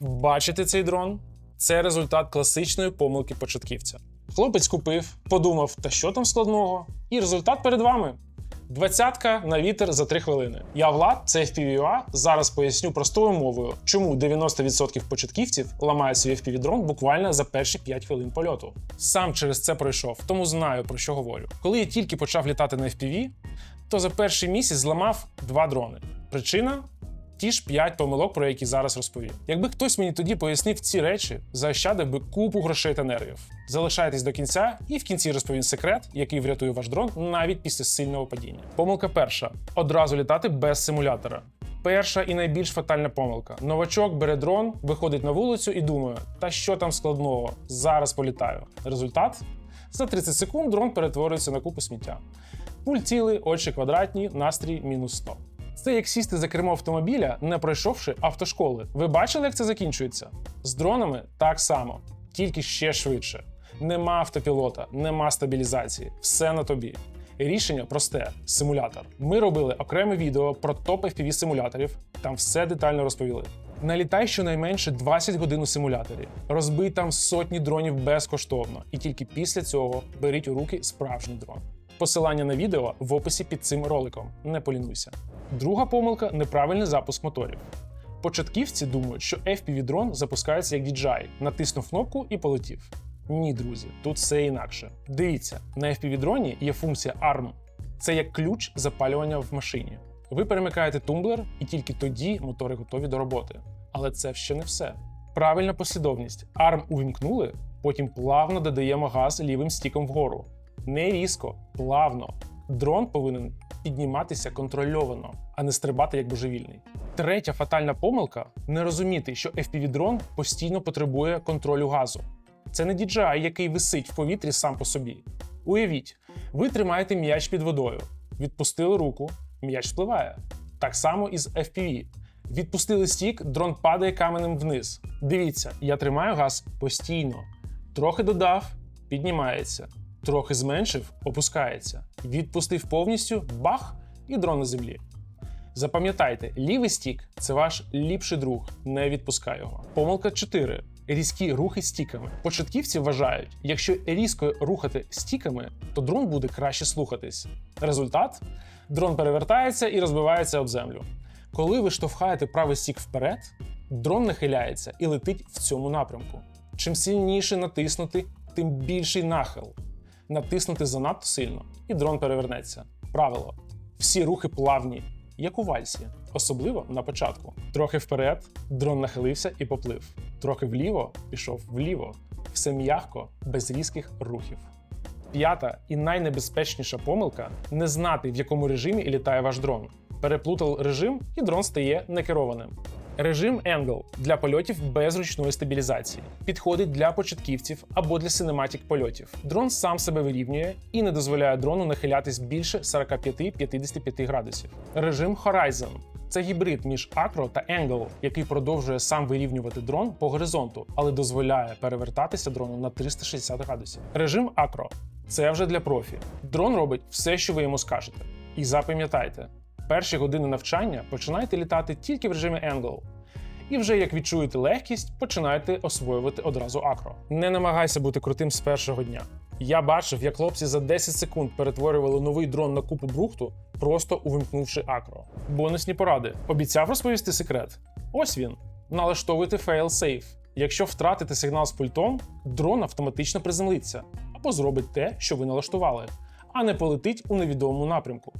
Бачите цей дрон? Це результат класичної помилки початківця. Хлопець купив, подумав, та що там складного, і результат перед вами. Двадцятка на вітер за 3 хвилини. Я Влад, це FPV.ua. Зараз поясню простою мовою, чому 90% початківців ламають свій FPV-дрон буквально за перші 5 хвилин польоту. Сам через це пройшов, тому знаю про що говорю. Коли я тільки почав літати на FPV, то за перший місяць зламав два дрони. Причина ті ж 5 помилок, про які зараз розповім. Якби хтось мені тоді пояснив ці речі, заощадив би купу грошей та нервів. Залишайтесь до кінця, і в кінці розповім секрет, який врятує ваш дрон навіть після сильного падіння. Помилка перша: одразу літати без симулятора. Перша і найбільш фатальна помилка. Новачок бере дрон, виходить на вулицю і думає: та що там складного? Зараз політаю. Результат: за 30 секунд дрон перетворюється на купу сміття. Пульт цілий, очі квадратні, настрій мінус 100. Це як сісти за кермо автомобіля, не пройшовши автошколи. Ви бачили, як це закінчується? З дронами так само, тільки ще швидше. Нема автопілота, нема стабілізації, все на тобі. Рішення просте: симулятор. Ми робили окреме відео про топ FPV симуляторів, там все детально розповіли. Налітай щонайменше 20 годин у симуляторі. Розбий там сотні дронів безкоштовно, і тільки після цього беріть у руки справжній дрон. Посилання на відео в описі під цим роликом. Не полінуйся. Друга помилка неправильний запуск моторів. Початківці думають, що FPV-дрон запускається як DJI. натиснув кнопку і полетів. Ні, друзі, тут все інакше. Дивіться, на FPV-дроні є функція ARM. Це як ключ запалювання в машині. Ви перемикаєте тумблер, і тільки тоді мотори готові до роботи. Але це ще не все. Правильна послідовність. ARM увімкнули, потім плавно додаємо газ лівим стіком вгору. Не різко, плавно. Дрон повинен підніматися контрольовано, а не стрибати як божевільний. Третя фатальна помилка не розуміти, що FPV-дрон постійно потребує контролю газу. Це не DJI, який висить в повітрі сам по собі. Уявіть, ви тримаєте м'яч під водою, відпустили руку, м'яч спливає. Так само і з FPV. Відпустили стік, дрон падає каменем вниз. Дивіться, я тримаю газ постійно. Трохи додав, піднімається. Трохи зменшив, опускається. Відпустив повністю, бах, і дрон на землі. Запам'ятайте, лівий стік це ваш ліпший друг, не відпускай його. Помилка 4. Різкі рухи стіками. Початківці вважають, якщо різко рухати стіками, то дрон буде краще слухатись. Результат: дрон перевертається і розбивається об землю. Коли ви штовхаєте правий стік вперед, дрон нахиляється і летить в цьому напрямку. Чим сильніше натиснути, тим більший нахил. Натиснути занадто сильно, і дрон перевернеться. Правило: всі рухи плавні, як у вальсі, особливо на початку. Трохи вперед, дрон нахилився і поплив. Трохи вліво пішов вліво. Все м'яко, без різких рухів. П'ята і найнебезпечніша помилка не знати, в якому режимі літає ваш дрон. Переплутав режим, і дрон стає некерованим. Режим Angle для польотів без ручної стабілізації підходить для початківців або для синематік польотів. Дрон сам себе вирівнює і не дозволяє дрону нахилятись більше 45-55 градусів. Режим Horizon це гібрид між Acro та Angle, який продовжує сам вирівнювати дрон по горизонту, але дозволяє перевертатися дрону на 360 градусів. Режим Acro це вже для профі. Дрон робить все, що ви йому скажете. І запам'ятайте, перші години навчання починайте літати тільки в режимі Angle. І вже як відчуєте легкість, починайте освоювати одразу акро. Не намагайся бути крутим з першого дня. Я бачив, як хлопці за 10 секунд перетворювали новий дрон на купу брухту, просто увімкнувши акро. Бонусні поради. Обіцяв розповісти секрет. Ось він. Налаштовуйте fail-safe. Якщо втратите сигнал з пультом, дрон автоматично приземлиться або зробить те, що ви налаштували, а не полетить у невідомому напрямку.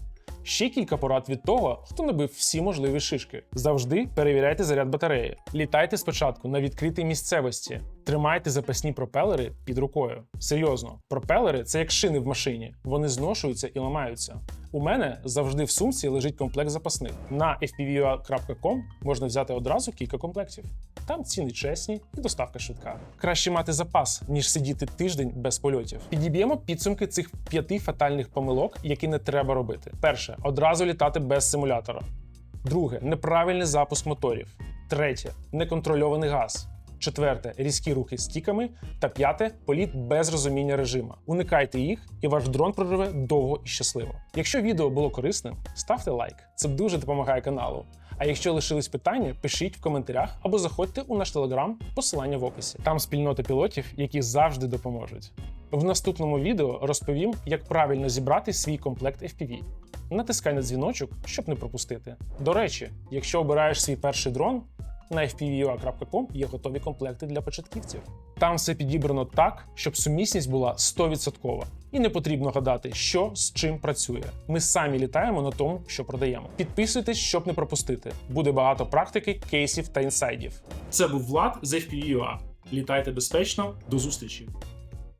Ще кілька порад від того, хто набив всі можливі шишки. Завжди перевіряйте заряд батареї. Літайте спочатку на відкритій місцевості. Тримайте запасні пропелери під рукою. Серйозно, пропелери це як шини в машині. Вони зношуються і ламаються. У мене завжди в сумці лежить комплект запасних. На fpva.com можна взяти одразу кілька комплектів. Там ціни чесні і доставка швидка. Краще мати запас, ніж сидіти тиждень без польотів. Підіб'ємо підсумки цих п'яти фатальних помилок, які не треба робити. Перше одразу літати без симулятора. Друге неправильний запуск моторів. Третє неконтрольований газ. Четверте різкі рухи стіками. Та п'яте політ без розуміння режиму. Уникайте їх, і ваш дрон проживе довго і щасливо. Якщо відео було корисним, ставте лайк. Це дуже допомагає каналу. А якщо лишились питання, пишіть в коментарях або заходьте у наш телеграм, посилання в описі. Там спільнота пілотів, які завжди допоможуть. В наступному відео розповім, як правильно зібрати свій комплект FPV. Натискай на дзвіночок, щоб не пропустити. До речі, якщо обираєш свій перший дрон, на fpvua.com є готові комплекти для початківців. Там все підібрано так, щоб сумісність була 100%. І не потрібно гадати, що з чим працює. Ми самі літаємо на тому, що продаємо. Підписуйтесь, щоб не пропустити. Буде багато практики, кейсів та інсайдів. Це був Влад з FPVUA. Літайте безпечно, до зустрічі!